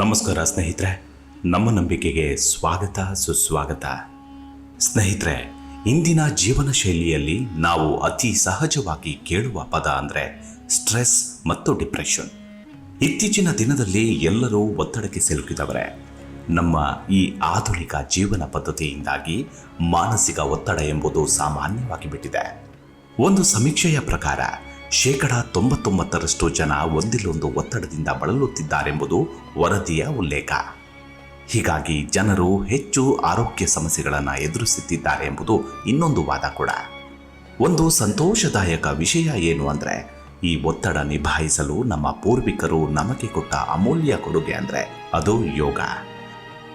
ನಮಸ್ಕಾರ ಸ್ನೇಹಿತರೆ, ನಮ್ಮ ನಂಬಿಕೆಗೆ ಸ್ವಾಗತ, ಸುಸ್ವಾಗತ. ಸ್ನೇಹಿತರೆ, ಇಂದಿನ ಜೀವನ ಶೈಲಿಯಲ್ಲಿ ನಾವು ಅತಿ ಸಹಜವಾಗಿ ಕೇಳುವ ಪದ ಅಂದರೆ ಸ್ಟ್ರೆಸ್ ಮತ್ತು ಡಿಪ್ರೆಷನ್. ಇತ್ತೀಚಿನ ದಿನದಲ್ಲಿ ಎಲ್ಲರೂ ಒತ್ತಡಕ್ಕೆ ಸಿಲುಕಿದವರೆ. ನಮ್ಮ ಈ ಆಧುನಿಕ ಜೀವನ ಪದ್ಧತಿಯಿಂದಾಗಿ ಮಾನಸಿಕ ಒತ್ತಡ ಎಂಬುದು ಸಾಮಾನ್ಯವಾಗಿ ಬಿಟ್ಟಿದೆ. ಒಂದು ಸಮೀಕ್ಷೆಯ ಪ್ರಕಾರ ಶೇಕಡ ತೊಂಬತ್ತೊಂಬತ್ತರಷ್ಟು ಜನ ಒಂದಿಲ್ಲೊಂದು ಒತ್ತಡದಿಂದ ಬಳಲುತ್ತಿದ್ದಾರೆಂಬುದು ವರದಿಯ ಉಲ್ಲೇಖ. ಹೀಗಾಗಿ ಜನರು ಹೆಚ್ಚು ಆರೋಗ್ಯ ಸಮಸ್ಯೆಗಳನ್ನು ಎದುರಿಸುತ್ತಿದ್ದಾರೆ ಎಂಬುದು ಇನ್ನೊಂದು ವಾದ ಕೂಡ. ಒಂದು ಸಂತೋಷದಾಯಕ ವಿಷಯ ಏನು ಅಂದರೆ, ಈ ಒತ್ತಡ ನಿಭಾಯಿಸಲು ನಮ್ಮ ಪೂರ್ವಿಕರು ನಮಗೆ ಕೊಟ್ಟ ಅಮೂಲ್ಯ ಕೊಡುಗೆ ಅಂದರೆ ಅದು ಯೋಗ.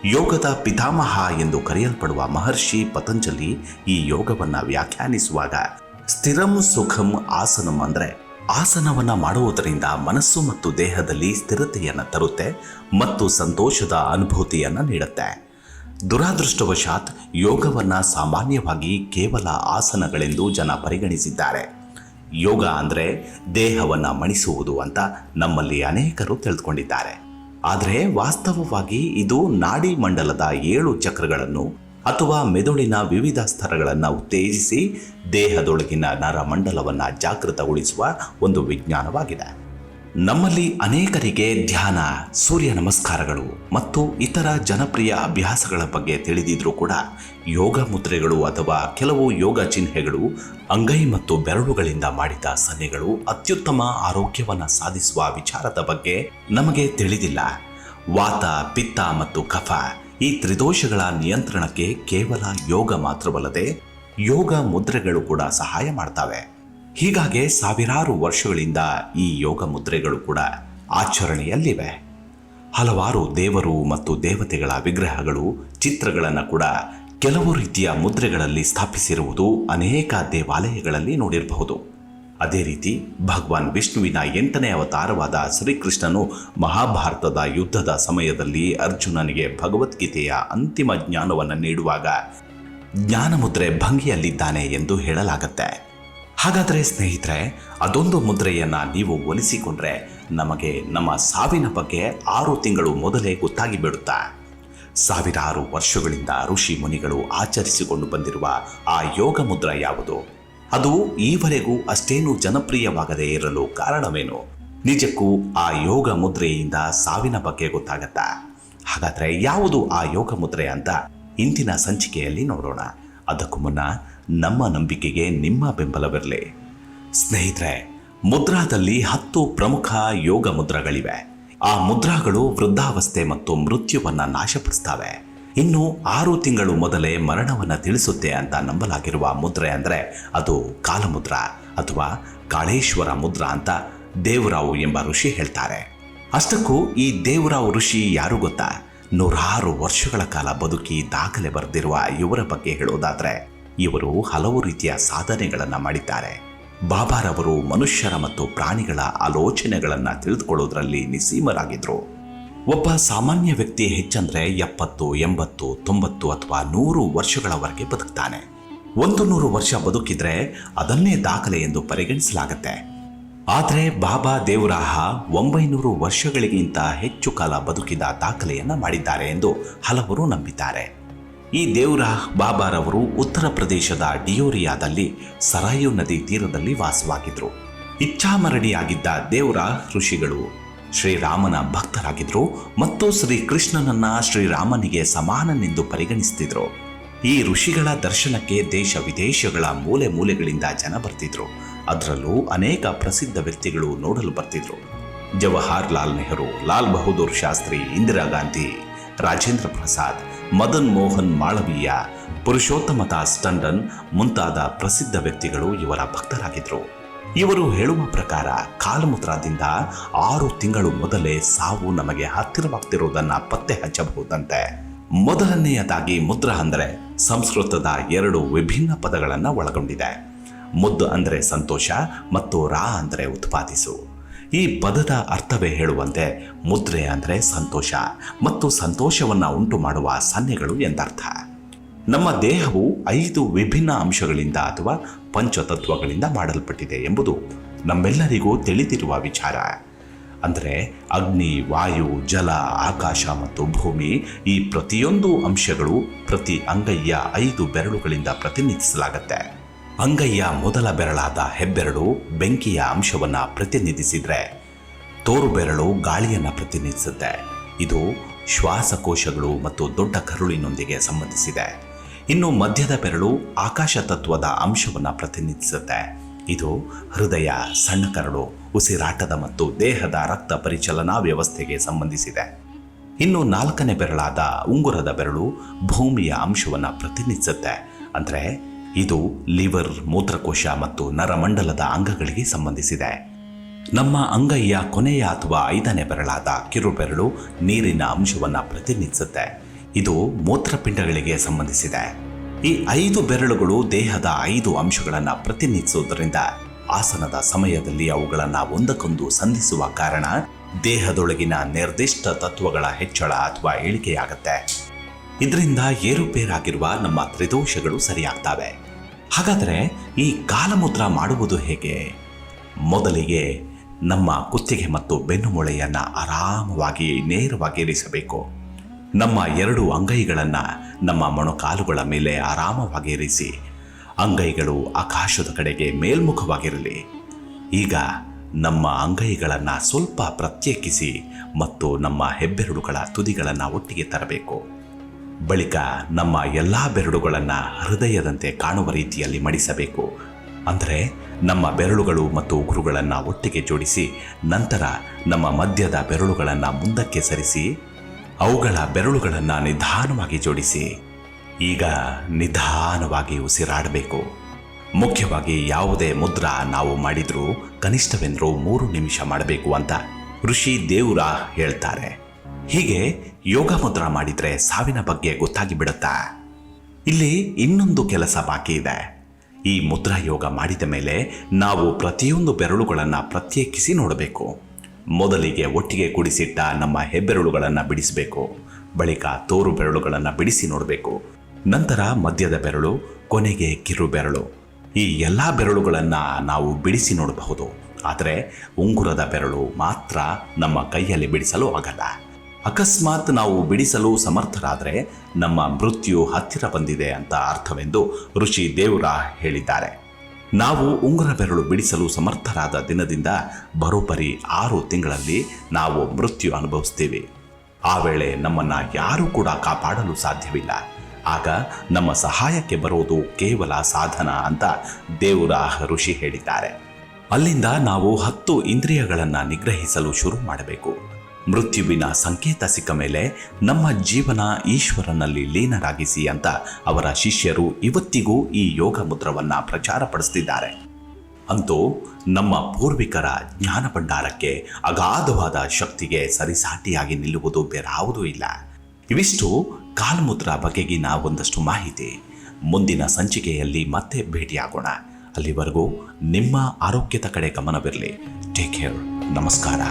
ಯೋಗದ ಪಿತಾಮಹ ಎಂದು ಕರೆಯಲ್ಪಡುವ ಮಹರ್ಷಿ ಪತಂಜಲಿ ಈ ಯೋಗವನ್ನು ವ್ಯಾಖ್ಯಾನಿಸುವಾಗ ಸ್ಥಿರಂ ಸುಖಂ ಆಸನಂ ಅಂದರೆ ಆಸನವನ್ನು ಮಾಡುವುದರಿಂದ ಮನಸ್ಸು ಮತ್ತು ದೇಹದಲ್ಲಿ ಸ್ಥಿರತೆಯನ್ನು ತರುತ್ತೆ ಮತ್ತು ಸಂತೋಷದ ಅನುಭೂತಿಯನ್ನು ನೀಡುತ್ತೆ. ದುರಾದೃಷ್ಟವಶಾತ್ ಯೋಗವನ್ನು ಸಾಮಾನ್ಯವಾಗಿ ಕೇವಲ ಆಸನಗಳೆಂದು ಜನ ಪರಿಗಣಿಸಿದ್ದಾರೆ. ಯೋಗ ಅಂದರೆ ದೇಹವನ್ನು ಮಣಿಸುವುದು ಅಂತ ನಮ್ಮಲ್ಲಿ ಅನೇಕರು ತಿಳಿದುಕೊಂಡಿದ್ದಾರೆ ಆದರೆ ವಾಸ್ತವವಾಗಿ ಇದು ನಾಡಿ ಮಂಡಲದ ಏಳು ಚಕ್ರಗಳನ್ನು ಅಥವಾ ಮೆದುಳಿನ ವಿವಿಧ ಸ್ತರಗಳನ್ನು ಉತ್ತೇಜಿಸಿ ದೇಹದೊಳಗಿನ ನರಮಂಡಲವನ್ನು ಜಾಗೃತಗೊಳಿಸುವ ಒಂದು ವಿಜ್ಞಾನವಾಗಿದೆ. ನಮ್ಮಲ್ಲಿ ಅನೇಕರಿಗೆ ಧ್ಯಾನ, ಸೂರ್ಯ ನಮಸ್ಕಾರಗಳು ಮತ್ತು ಇತರ ಜನಪ್ರಿಯ ಅಭ್ಯಾಸಗಳ ಬಗ್ಗೆ ತಿಳಿದಿದ್ರೂ ಕೂಡ ಯೋಗ ಮುದ್ರೆಗಳು ಅಥವಾ ಕೆಲವು ಯೋಗ ಚಿಹ್ನೆಗಳು ಅಂಗೈ ಮತ್ತು ಬೆರಳುಗಳಿಂದ ಮಾಡಿದ ಸನ್ನೆಗಳು ಅತ್ಯುತ್ತಮ ಆರೋಗ್ಯವನ್ನು ಸಾಧಿಸುವ ವಿಚಾರದ ಬಗ್ಗೆ ನಮಗೆ ತಿಳಿದಿಲ್ಲ. ವಾತ, ಪಿತ್ತ ಮತ್ತು ಕಫ ಈ ತ್ರಿದೋಷಗಳ ನಿಯಂತ್ರಣಕ್ಕೆ ಕೇವಲ ಯೋಗ ಮಾತ್ರವಲ್ಲದೆ ಯೋಗ ಮುದ್ರೆಗಳು ಕೂಡ ಸಹಾಯ ಮಾಡ್ತವೆ. ಹೀಗಾಗಿ ಸಾವಿರಾರು ವರ್ಷಗಳಿಂದ ಈ ಯೋಗ ಮುದ್ರೆಗಳು ಕೂಡ ಆಚರಣೆಯಲ್ಲಿವೆ. ಹಲವಾರು ದೇವರು ಮತ್ತು ದೇವತೆಗಳ ವಿಗ್ರಹಗಳು, ಚಿತ್ರಗಳನ್ನು ಕೂಡ ಕೆಲವು ರೀತಿಯ ಮುದ್ರೆಗಳಲ್ಲಿ ಸ್ಥಾಪಿಸಿರುವುದು ಅನೇಕ ದೇವಾಲಯಗಳಲ್ಲಿ ನೋಡಿರಬಹುದು. ಅದೇ ರೀತಿ ಭಗವಾನ್ ವಿಷ್ಣುವಿನ ಎಂಟನೇ ಅವತಾರವಾದ ಶ್ರೀಕೃಷ್ಣನು ಮಹಾಭಾರತದ ಯುದ್ಧದ ಸಮಯದಲ್ಲಿ ಅರ್ಜುನನಿಗೆ ಭಗವದ್ಗೀತೆಯ ಅಂತಿಮ ಜ್ಞಾನವನ್ನು ನೀಡುವಾಗ ಜ್ಞಾನಮುದ್ರೆ ಭಂಗಿಯಲ್ಲಿದ್ದಾನೆ ಎಂದು ಹೇಳಲಾಗತ್ತೆ. ಹಾಗಾದರೆ ಸ್ನೇಹಿತರೆ, ಅದೊಂದು ಮುದ್ರೆಯನ್ನ ನೀವು ಒಲಿಸಿಕೊಂಡ್ರೆ ನಮಗೆ ನಮ್ಮ ಸಾವಿನ ಬಗ್ಗೆ ಆರು ತಿಂಗಳು ಮೊದಲೇ ಗೊತ್ತಾಗಿ ಬಿಡುತ್ತಾ? ಸಾವಿರಾರು ವರ್ಷಗಳಿಂದ ಋಷಿ ಮುನಿಗಳು ಆಚರಿಸಿಕೊಂಡು ಬಂದಿರುವ ಆ ಯೋಗ ಮುದ್ರ ಯಾವುದು? ಅದು ಈವರೆಗೂ ಅಷ್ಟೇನು ಜನಪ್ರಿಯವಾಗದೇ ಇರಲು ಕಾರಣವೇನು? ನಿಜಕ್ಕೂ ಆ ಯೋಗ ಮುದ್ರೆಯಿಂದ ಸಾವಿನ ಬಗ್ಗೆ ಗೊತ್ತಾಗತ್ತಾ? ಹಾಗಾದರೆ ಯಾವುದು ಆ ಯೋಗ ಮುದ್ರೆ ಅಂತ ಇಂದಿನ ಸಂಚಿಕೆಯಲ್ಲಿ ನೋಡೋಣ. ಅದಕ್ಕೂ ಮುನ್ನ ನಮ್ಮ ನಂಬಿಕೆಗೆ ನಿಮ್ಮ ಬೆಂಬಲವಿರಲಿ. ಸ್ನೇಹಿತರೆ, ಮುದ್ರಾದಲ್ಲಿ ಹತ್ತು ಪ್ರಮುಖ ಯೋಗ ಮುದ್ರಗಳಿವೆ. ಆ ಮುದ್ರಾಗಳು ವೃದ್ಧಾವಸ್ಥೆ ಮತ್ತು ಮೃತ್ಯುವನ್ನು ನಾಶಪಡಿಸ್ತವೆ. ಇನ್ನು ಆರು ತಿಂಗಳು ಮೊದಲೇ ಮರಣವನ್ನು ತಿಳಿಸುತ್ತೆ ಅಂತ ನಂಬಲಾಗಿರುವ ಮುದ್ರೆ ಅಂದರೆ ಅದು ಕಾಲಮುದ್ರ ಅಥವಾ ಕಾಳೇಶ್ವರ ಮುದ್ರ ಅಂತ ದೇವರಾವು ಎಂಬ ಋಷಿ ಹೇಳ್ತಾರೆ. ಅಷ್ಟಕ್ಕೂ ಈ ದೇವರಾವ್ ಋಷಿ ಯಾರು ಗೊತ್ತಾ? ನೂರಾರು ವರ್ಷಗಳ ಕಾಲ ಬದುಕಿ ದಾಖಲೆ ಬರೆದಿರುವ ಇವರ ಬಗ್ಗೆ ಹೇಳೋದಾದರೆ ಇವರು ಹಲವು ರೀತಿಯ ಸಾಧನೆಗಳನ್ನು ಮಾಡಿದ್ದಾರೆ. ಬಾಬಾರವರು ಮನುಷ್ಯರ ಮತ್ತು ಪ್ರಾಣಿಗಳ ಆಲೋಚನೆಗಳನ್ನು ತಿಳಿದುಕೊಳ್ಳೋದ್ರಲ್ಲಿ ನಿಸೀಮರಾಗಿದ್ರು ಒಬ್ಬ ಸಾಮಾನ್ಯ ವ್ಯಕ್ತಿ ಹೆಚ್ಚಂದ್ರೆ ಎಪ್ಪತ್ತು, ಎಂಬತ್ತು, ತೊಂಬತ್ತು ಅಥವಾ ನೂರು ವರ್ಷಗಳವರೆಗೆ ಬದುಕ್ತಾನೆ. ಒಂದು ನೂರು ವರ್ಷ ಬದುಕಿದ್ರೆ ಅದನ್ನೇ ದಾಖಲೆ ಎಂದು ಪರಿಗಣಿಸಲಾಗುತ್ತೆ. ಆದರೆ ಬಾಬಾ ದೇವರಾಹ ಒಂಬೈನೂರು ವರ್ಷಗಳಿಗಿಂತ ಹೆಚ್ಚು ಕಾಲ ಬದುಕಿದ ದಾಖಲೆಯನ್ನು ಮಾಡಿದ್ದಾರೆ ಎಂದು ಹಲವರು ನಂಬಿದ್ದಾರೆ. ಈ ದೇವರಾಹ್ ಬಾಬಾರವರು ಉತ್ತರ ಪ್ರದೇಶದ ಡಿಯೋರಿಯಾದಲ್ಲಿ ಸರಾಯು ನದಿ ತೀರದಲ್ಲಿ ವಾಸವಾಗಿದ್ರು. ಇಚ್ಛಾಮರಣಿಯಾಗಿದ್ದ ದೇವರಾಹ್ ಋಷಿಗಳು ಶ್ರೀರಾಮನ ಭಕ್ತರಾಗಿದ್ರು ಮತ್ತು ಶ್ರೀಕೃಷ್ಣನನ್ನ ಶ್ರೀರಾಮನಿಗೆ ಸಮಾನನೆಂದು ಪರಿಗಣಿಸ್ತಿದ್ರು. ಈ ಋಷಿಗಳ ದರ್ಶನಕ್ಕೆ ದೇಶ ವಿದೇಶಗಳ ಮೂಲೆ ಮೂಲೆಗಳಿಂದ ಜನ ಬರ್ತಿದ್ರು. ಅದರಲ್ಲೂ ಅನೇಕ ಪ್ರಸಿದ್ಧ ವ್ಯಕ್ತಿಗಳು ನೋಡಲು ಬರ್ತಿದ್ರು. ಜವಾಹರ್ಲಾಲ್ ನೆಹರು, ಲಾಲ್ ಬಹದ್ದೂರ್ ಶಾಸ್ತ್ರಿ, ಇಂದಿರಾ ಗಾಂಧಿ, ರಾಜೇಂದ್ರ ಪ್ರಸಾದ್, ಮದನ್ ಮೋಹನ್ ಮಾಳವೀಯ, ಪುರುಷೋತ್ತಮ ದಾಸ್ ಟಂಡನ್ ಮುಂತಾದ ಪ್ರಸಿದ್ಧ ವ್ಯಕ್ತಿಗಳು ಇವರ ಭಕ್ತರಾಗಿದ್ರು. ಇವರು ಹೇಳುವ ಪ್ರಕಾರ ಕಾಲಮೂತ್ರದಿಂದ ಆರು ತಿಂಗಳು ಮೊದಲೇ ಸಾವು ನಮಗೆ ಹತ್ತಿರವಾಗ್ತಿರುವುದನ್ನ ಪತ್ತೆ ಹಚ್ಚಬಹುದಂತೆ. ಮೊದಲನೆಯದಾಗಿ ಮುದ್ರ ಅಂದರೆ ಸಂಸ್ಕೃತದ ಎರಡು ವಿಭಿನ್ನ ಪದಗಳನ್ನು ಒಳಗೊಂಡಿದೆ. ಮುದ್ದು ಅಂದರೆ ಸಂತೋಷ ಮತ್ತು ರಾ ಅಂದರೆ ಉತ್ಪಾದಿಸು. ಈ ಪದದ ಅರ್ಥವೇ ಹೇಳುವಂತೆ ಮುದ್ರೆ ಅಂದರೆ ಸಂತೋಷ ಮತ್ತು ಸಂತೋಷವನ್ನು ಉಂಟು ಮಾಡುವ ಸನ್ನೆಗಳು ಎಂದರ್ಥ. ನಮ್ಮ ದೇಹವು ಐದು ವಿಭಿನ್ನ ಅಂಶಗಳಿಂದ ಅಥವಾ ಪಂಚತತ್ವಗಳಿಂದ ಮಾಡಲ್ಪಟ್ಟಿದೆ ಎಂಬುದು ನಮ್ಮೆಲ್ಲರಿಗೂ ತಿಳಿದಿರುವ ವಿಚಾರ. ಅಂದರೆ ಅಗ್ನಿ, ವಾಯು, ಜಲ, ಆಕಾಶ ಮತ್ತು ಭೂಮಿ ಈ ಪ್ರತಿಯೊಂದು ಅಂಶಗಳು ಪ್ರತಿ ಅಂಗೈಯ ಐದು ಬೆರಳುಗಳಿಂದ ಪ್ರತಿನಿಧಿಸಲಾಗುತ್ತೆ. ಅಂಗೈಯ ಮೊದಲ ಬೆರಳಾದ ಹೆಬ್ಬೆರಳು ಬೆಂಕಿಯ ಅಂಶವನ್ನು ಪ್ರತಿನಿಧಿಸಿದರೆ ತೋರು ಬೆರಳು ಗಾಳಿಯನ್ನು ಪ್ರತಿನಿಧಿಸುತ್ತೆ. ಇದು ಶ್ವಾಸಕೋಶಗಳು ಮತ್ತು ದೊಡ್ಡ ಕರುಳಿನೊಂದಿಗೆ ಸಂಬಂಧಿಸಿದೆ. ಇನ್ನು ಮಧ್ಯದ ಬೆರಳು ಆಕಾಶ ತತ್ವದ ಅಂಶವನ್ನು ಪ್ರತಿನಿಧಿಸುತ್ತೆ. ಇದು ಹೃದಯ ಸಣ್ಣ ಕರಳು ಉಸಿರಾಟದ ಮತ್ತು ದೇಹದ ರಕ್ತ ಪರಿಚಲನಾ ವ್ಯವಸ್ಥೆಗೆ ಸಂಬಂಧಿಸಿದೆ. ಇನ್ನು ನಾಲ್ಕನೇ ಬೆರಳಾದ ಉಂಗುರದ ಬೆರಳು ಭೂಮಿಯ ಅಂಶವನ್ನು ಪ್ರತಿನಿಧಿಸುತ್ತೆ. ಅಂದರೆ ಇದು ಲಿವರ್, ಮೂತ್ರಕೋಶ ಮತ್ತು ನರಮಂಡಲದ ಅಂಗಗಳಿಗೆ ಸಂಬಂಧಿಸಿದೆ. ನಮ್ಮ ಅಂಗೈಯ ಕೊನೆಯ ಅಥವಾ ಐದನೇ ಬೆರಳಾದ ಕಿರುಬೆರಳು ನೀರಿನ ಅಂಶವನ್ನು ಪ್ರತಿನಿಧಿಸುತ್ತೆ. ಇದು ಮೂತ್ರಪಿಂಡಗಳಿಗೆ ಸಂಬಂಧಿಸಿದೆ. ಈ ಐದು ಬೆರಳುಗಳು ದೇಹದ ಐದು ಅಂಶಗಳನ್ನು ಪ್ರತಿನಿಧಿಸುವುದರಿಂದ ಆಸನದ ಸಮಯದಲ್ಲಿ ಅವುಗಳನ್ನು ಒಂದಕ್ಕೊಂದು ಸಂಧಿಸುವ ಕಾರಣ ದೇಹದೊಳಗಿನ ನಿರ್ದಿಷ್ಟ ತತ್ವಗಳ ಹೆಚ್ಚಳ ಅಥವಾ ಇಳಿಕೆಯಾಗತ್ತೆ ಇದರಿಂದ ಏರುಪೇರಾಗಿರುವ ನಮ್ಮ ತ್ರಿದೋಷಗಳು ಸರಿಯಾಗ್ತವೆ. ಹಾಗಾದರೆ ಈ ಕಾಲಮುದ್ರ ಮಾಡುವುದು ಹೇಗೆ? ಮೊದಲಿಗೆ ನಮ್ಮ ಕುತ್ತಿಗೆ ಮತ್ತು ಬೆನ್ನುಮೂಳೆಯನ್ನು ಆರಾಮವಾಗಿ ನೇರವಾಗಿ ಇರಿಸಬೇಕು. ನಮ್ಮ ಎರಡು ಅಂಗೈಗಳನ್ನು ನಮ್ಮ ಮೊಣಕಾಲುಗಳ ಮೇಲೆ ಆರಾಮವಾಗಿ ಇರಿಸಿ ಅಂಗೈಗಳು ಆಕಾಶದ ಕಡೆಗೆ ಮೇಲ್ಮುಖವಾಗಿರಲಿ. ಈಗ ನಮ್ಮ ಅಂಗೈಗಳನ್ನು ಸ್ವಲ್ಪ ಪ್ರತ್ಯೇಕಿಸಿ ಮತ್ತು ನಮ್ಮ ಹೆಬ್ಬೆರಳುಗಳ ತುದಿಗಳನ್ನು ಒಟ್ಟಿಗೆ ತರಬೇಕು. ಬಳಿಕ ನಮ್ಮ ಎಲ್ಲ ಬೆರಳುಗಳನ್ನು ಹೃದಯದಂತೆ ಕಾಣುವ ರೀತಿಯಲ್ಲಿ ಮಡಿಸಬೇಕು. ಅಂದರೆ ನಮ್ಮ ಬೆರಳುಗಳು ಮತ್ತು ಉಗುರುಗಳನ್ನು ಒಟ್ಟಿಗೆ ಜೋಡಿಸಿ, ನಂತರ ನಮ್ಮ ಮಧ್ಯದ ಬೆರಳುಗಳನ್ನು ಮುಂದಕ್ಕೆ ಸರಿಸಿ ಅವುಗಳ ಬೆರಳುಗಳನ್ನು ನಿಧಾನವಾಗಿ ಜೋಡಿಸಿ, ಈಗ ನಿಧಾನವಾಗಿ ಉಸಿರಾಡಬೇಕು. ಮುಖ್ಯವಾಗಿ ಯಾವುದೇ ಮುದ್ರಾ ನಾವು ಮಾಡಿದರೂ ಕನಿಷ್ಠವೆಂದರೂ ಮೂರು ನಿಮಿಷ ಮಾಡಬೇಕು ಅಂತ ಋಷಿ ದೇವರ ಹೇಳ್ತಾರೆ. ಹೀಗೆ ಯೋಗ ಮುದ್ರಾ ಮಾಡಿದರೆ ಸಾವಿನ ಬಗ್ಗೆ ಗೊತ್ತಾಗಿ ಬಿಡುತ್ತಾ ಇಲ್ಲಿ ಇನ್ನೊಂದು ಕೆಲಸ ಬಾಕಿ ಇದೆ. ಈ ಮುದ್ರಾ ಯೋಗ ಮಾಡಿದ ಮೇಲೆ ನಾವು ಪ್ರತಿಯೊಂದು ಬೆರಳುಗಳನ್ನು ಪ್ರತ್ಯೇಕಿಸಿ ನೋಡಬೇಕು. ಮೊದಲಿಗೆ ಒಟ್ಟಿಗೆ ಕೂಡಿಸಿಟ್ಟ ನಮ್ಮ ಹೆಬ್ಬೆರಳುಗಳನ್ನು ಬಿಡಿಸಬೇಕು. ಬಳಿಕ ತೋರು ಬೆರಳುಗಳನ್ನು ಬಿಡಿಸಿ ನೋಡಬೇಕು. ನಂತರ ಮಧ್ಯದ ಬೆರಳು, ಕೊನೆಗೆ ಕಿರು ಬೆರಳು. ಈ ಎಲ್ಲ ಬೆರಳುಗಳನ್ನು ನಾವು ಬಿಡಿಸಿ ನೋಡಬಹುದು. ಆದರೆ ಉಂಗುರದ ಬೆರಳು ಮಾತ್ರ ನಮ್ಮ ಕೈಯಲ್ಲಿ ಬಿಡಿಸಲು ಆಗಲ್ಲ. ಅಕಸ್ಮಾತ್ ನಾವು ಬಿಡಿಸಲು ಸಮರ್ಥರಾದರೆ ನಮ್ಮ ಮೃತ್ಯು ಹತ್ತಿರ ಬಂದಿದೆ ಅಂತ ಅರ್ಥವೆಂದು ಋಷಿ ದೇವರ ಹೇಳಿದ್ದಾರೆ. ನಾವು ಉಂಗುರ ಬೆರಳು ಬಿಡಿಸಲು ಸಮರ್ಥರಾದ ದಿನದಿಂದ ಬರೋಬ್ಬರಿ ಆರು ತಿಂಗಳಲ್ಲಿ ನಾವು ಮೃತ್ಯು ಅನುಭವಿಸ್ತೇವೆ. ಆ ವೇಳೆ ನಮ್ಮನ್ನು ಯಾರೂ ಕೂಡ ಕಾಪಾಡಲು ಸಾಧ್ಯವಿಲ್ಲ. ಆಗ ನಮ್ಮ ಸಹಾಯಕ್ಕೆ ಬರೋದು ಕೇವಲ ಸಾಧನ ಅಂತ ದೇವರ ಋಷಿ ಹೇಳಿದ್ದಾರೆ. ಅಲ್ಲಿಂದ ನಾವು ಹತ್ತು ಇಂದ್ರಿಯಗಳನ್ನು ನಿಗ್ರಹಿಸಲು ಶುರು ಮಾಡಬೇಕು. ಮೃತ್ಯುವಿನ ಸಂಕೇತ ಸಿಕ್ಕ ಮೇಲೆ ನಮ್ಮ ಜೀವನ ಈಶ್ವರನಲ್ಲಿ ಲೀನರಾಗಿಸಿ ಅಂತ ಅವರ ಶಿಷ್ಯರು ಇವತ್ತಿಗೂ ಈ ಯೋಗ ಮುದ್ರವನ್ನ ಪ್ರಚಾರಪಡಿಸುತ್ತಿದ್ದಾರೆ ಅಂತೂ ನಮ್ಮ ಪೂರ್ವಿಕರ ಜ್ಞಾನ ಭಂಡಾರಕ್ಕೆ ಅಗಾಧವಾದ ಶಕ್ತಿಗೆ ಸರಿಸಾಟಿಯಾಗಿ ನಿಲ್ಲುವುದು ಬೇರಾವುದೂ ಇಲ್ಲ. ಇವಿಷ್ಟು ಕಾಲ್ಮುದ್ರ ಬಗೆಗಿನ ಒಂದಷ್ಟು ಮಾಹಿತಿ. ಮುಂದಿನ ಸಂಚಿಕೆಯಲ್ಲಿ ಮತ್ತೆ ಭೇಟಿಯಾಗೋಣ. ಅಲ್ಲಿವರೆಗೂ ನಿಮ್ಮ ಆರೋಗ್ಯದ ಕಡೆ ಗಮನವಿರಲಿ. ಟೇಕ್ ಕೇರ್ ನಮಸ್ಕಾರ.